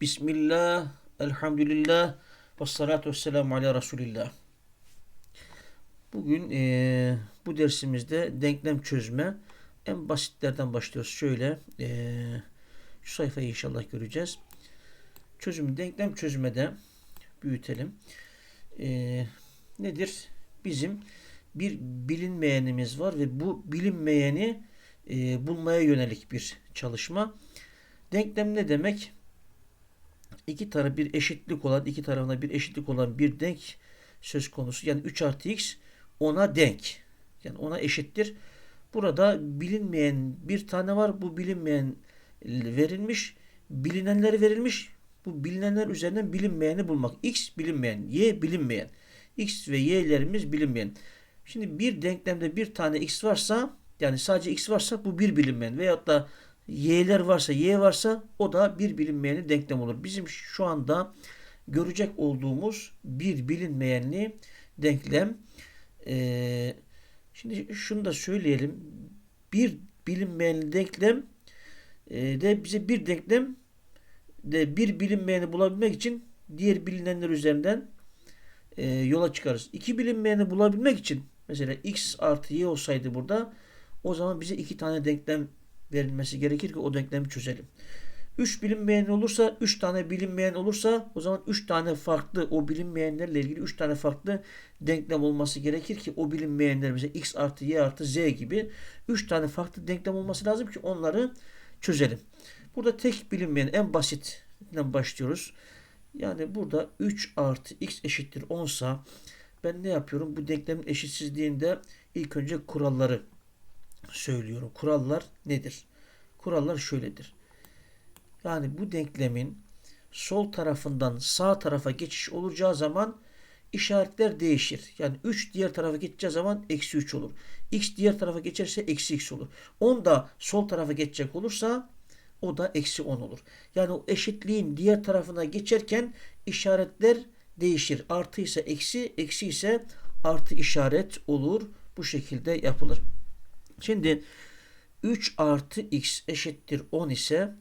Bismillah, elhamdülillah, ve salatu vesselamu ala Resulillah. Bugün eee, bu dersimizde denklem çözme en basitlerden başlıyoruz. Şöyle eee, şu sayfayı inşallah göreceğiz. Çözüm, denklem çözmede büyütelim. Eee, nedir? Bizim bir bilinmeyenimiz var ve bu bilinmeyeni eee, bulmaya yönelik bir çalışma. Denklem ne demek? İki tarafı bir eşitlik olan, iki tarafına bir eşitlik olan bir denk söz konusu. Yani 3 artı x ona denk. Yani ona eşittir. Burada bilinmeyen bir tane var. Bu bilinmeyen verilmiş. Bilinenleri verilmiş. Bu bilinenler üzerinden bilinmeyeni bulmak. X bilinmeyen, Y bilinmeyen. X ve Y'lerimiz bilinmeyen. Şimdi bir denklemde bir tane X varsa yani sadece X varsa bu bir bilinmeyen veyahut da y'ler varsa, y varsa o da bir bilinmeyeni denklem olur. Bizim şu anda görecek olduğumuz bir bilinmeyenli denklem. Ee, şimdi şunu da söyleyelim. Bir bilinmeyenli denklem e, de bize bir denklem de bir bilinmeyeni bulabilmek için diğer bilinenler üzerinden e, yola çıkarız. İki bilinmeyeni bulabilmek için mesela x artı y olsaydı burada o zaman bize iki tane denklem verilmesi gerekir ki o denklemi çözelim. 3 bilinmeyen olursa, 3 tane bilinmeyen olursa o zaman 3 tane farklı o bilinmeyenlerle ilgili 3 tane farklı denklem olması gerekir ki o bilinmeyenler x artı y artı z gibi 3 tane farklı denklem olması lazım ki onları çözelim. Burada tek bilinmeyen en basitinden başlıyoruz. Yani burada 3 artı x eşittir 10 sa ben ne yapıyorum? Bu denklemin eşitsizliğinde ilk önce kuralları söylüyorum. Kurallar nedir? Kurallar şöyledir. Yani bu denklemin sol tarafından sağ tarafa geçiş olacağı zaman işaretler değişir. Yani 3 diğer tarafa geçeceği zaman eksi 3 olur. X diğer tarafa geçerse eksi x olur. 10 da sol tarafa geçecek olursa o da eksi 10 olur. Yani o eşitliğin diğer tarafına geçerken işaretler değişir. Artı ise eksi, eksi ise artı işaret olur. Bu şekilde yapılır. Şimdi 3 artı x eşittir 10 ise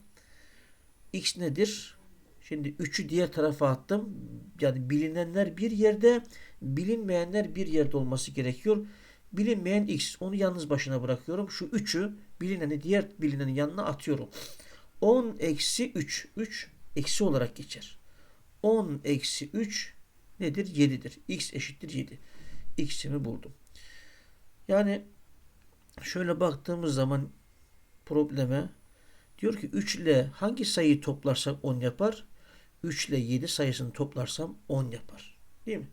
x nedir? Şimdi 3'ü diğer tarafa attım. Yani bilinenler bir yerde, bilinmeyenler bir yerde olması gerekiyor. Bilinmeyen x. Onu yalnız başına bırakıyorum. Şu 3'ü bilineni diğer bilinenin yanına atıyorum. 10 eksi 3. 3 eksi olarak geçer. 10 eksi 3 nedir? 7'dir. x eşittir 7. x'imi buldum. Yani şöyle baktığımız zaman probleme diyor ki 3 ile hangi sayıyı toplarsak 10 yapar? 3 ile 7 sayısını toplarsam 10 yapar. Değil mi?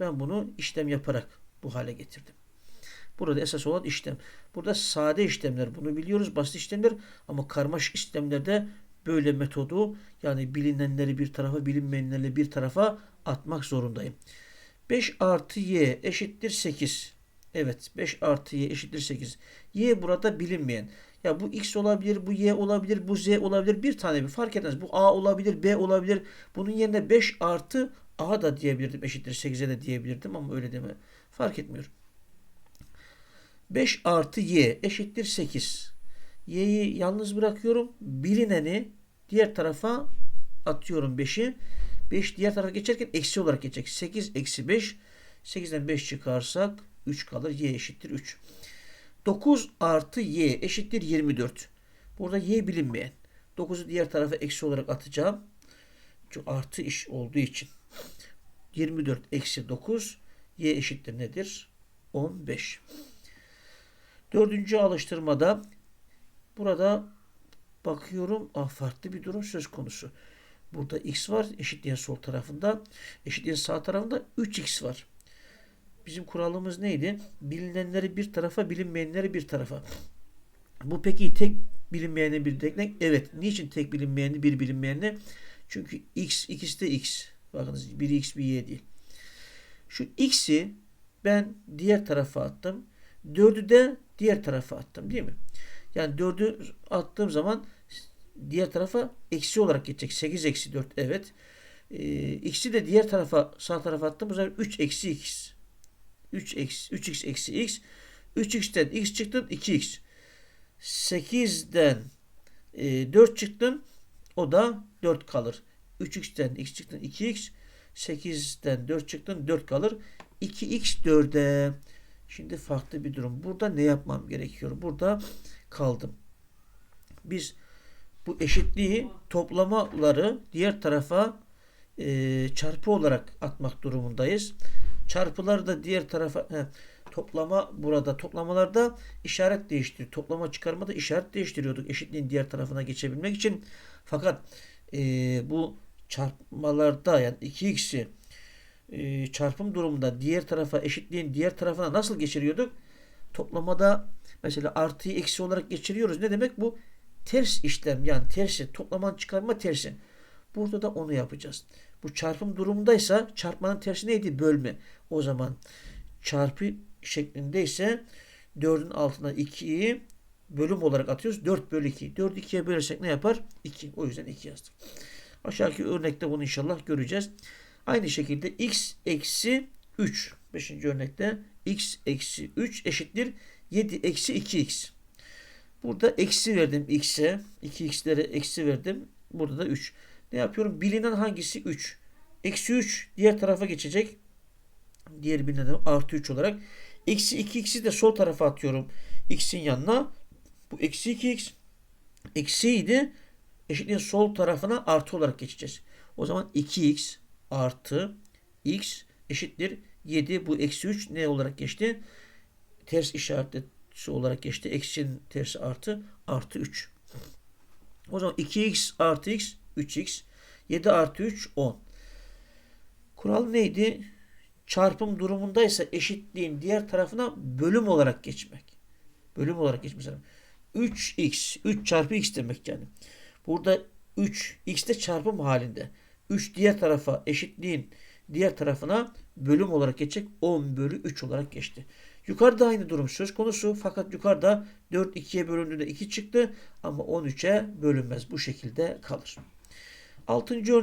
Ben bunu işlem yaparak bu hale getirdim. Burada esas olan işlem. Burada sade işlemler bunu biliyoruz. Basit işlemler ama karmaşık işlemlerde böyle metodu yani bilinenleri bir tarafa bilinmeyenleri bir tarafa atmak zorundayım. 5 artı y eşittir 8. Evet 5 artı y eşittir 8. Y burada bilinmeyen. Ya bu x olabilir, bu y olabilir, bu z olabilir. Bir tane bir fark etmez. Bu a olabilir, b olabilir. Bunun yerine 5 artı a da diyebilirdim. Eşittir 8'e de diyebilirdim ama öyle deme. Fark etmiyor. 5 artı y eşittir 8. Y'yi yalnız bırakıyorum. Bilineni diğer tarafa atıyorum 5'i. 5 diğer tarafa geçerken eksi olarak geçecek. 8 eksi 5. 8'den 5 çıkarsak 3 kalır. Y eşittir 3. 9 artı y eşittir 24. Burada y bilinmeyen. 9'u diğer tarafa eksi olarak atacağım. Çünkü artı iş olduğu için. 24 eksi 9 y eşittir nedir? 15. Dördüncü alıştırmada burada bakıyorum ah farklı bir durum söz konusu. Burada x var eşitliğin sol tarafında. Eşitliğin sağ tarafında 3x var. Bizim kuralımız neydi? Bilinenleri bir tarafa, bilinmeyenleri bir tarafa. Bu peki tek bilinmeyeni bir denklem? Evet. Niçin tek bilinmeyeni bir bilinmeyeni? Çünkü x ikisi de x. Bakınız biri x bir y değil. Şu x'i ben diğer tarafa attım. 4'ü de diğer tarafa attım değil mi? Yani 4'ü attığım zaman diğer tarafa eksi olarak geçecek. 8 eksi 4 evet. Ee, x'i de diğer tarafa sağ tarafa attım. Bu zaman 3 eksi x. 3 eksi 3x eksi x. 3x'ten x çıktın 2x. 8'den e, 4 çıktın o da 4 kalır. 3x'ten x çıktın 2x. 8'den 4 çıktın 4 kalır. 2x 4'e. Şimdi farklı bir durum. Burada ne yapmam gerekiyor? Burada kaldım. Biz bu eşitliği toplamaları diğer tarafa e, çarpı olarak atmak durumundayız. Çarpıları da diğer tarafa he, toplama burada toplamalarda işaret değiştiriyor. Toplama çıkarmada işaret değiştiriyorduk eşitliğin diğer tarafına geçebilmek için. Fakat e, bu çarpmalarda yani 2x'i e, çarpım durumunda diğer tarafa eşitliğin diğer tarafına nasıl geçiriyorduk? Toplamada mesela artıyı eksi olarak geçiriyoruz. Ne demek bu? Ters işlem yani tersi toplamanın çıkarma tersi. Burada da onu yapacağız. Bu çarpım durumundaysa çarpmanın tersi neydi? Bölme. O zaman çarpı şeklindeyse 4'ün altına 2'yi bölüm olarak atıyoruz. 4 bölü 2. 4'ü 2'ye bölersek ne yapar? 2. O yüzden 2 yazdım. Aşağıdaki örnekte bunu inşallah göreceğiz. Aynı şekilde x eksi 3. 5. örnekte x eksi 3 eşittir 7 eksi 2x. Burada eksi verdim x'e. 2x'lere eksi verdim. Burada da 3. Ne yapıyorum? Bilinen hangisi? 3. Eksi 3 diğer tarafa geçecek. Diğer bilinen artı 3 olarak. Eksi 2x'i de sol tarafa atıyorum. x'in yanına. Bu eksi 2x eksiydi. Eşitliğin sol tarafına artı olarak geçeceğiz. O zaman 2x artı x eşittir 7. Bu eksi 3 ne olarak geçti? Ters işaretlisi olarak geçti. Eksinin tersi artı artı 3. O zaman 2x artı x 3x. 7 artı 3 10. Kural neydi? Çarpım durumundaysa eşitliğin diğer tarafına bölüm olarak geçmek. Bölüm olarak geçmek. 3x 3 çarpı x demek yani. Burada 3 x de çarpım halinde. 3 diğer tarafa eşitliğin diğer tarafına bölüm olarak geçecek 10 bölü 3 olarak geçti. Yukarıda aynı durum söz konusu fakat yukarıda 4 2'ye bölündüğünde 2 çıktı ama 13'e bölünmez. Bu şekilde kalır. 6.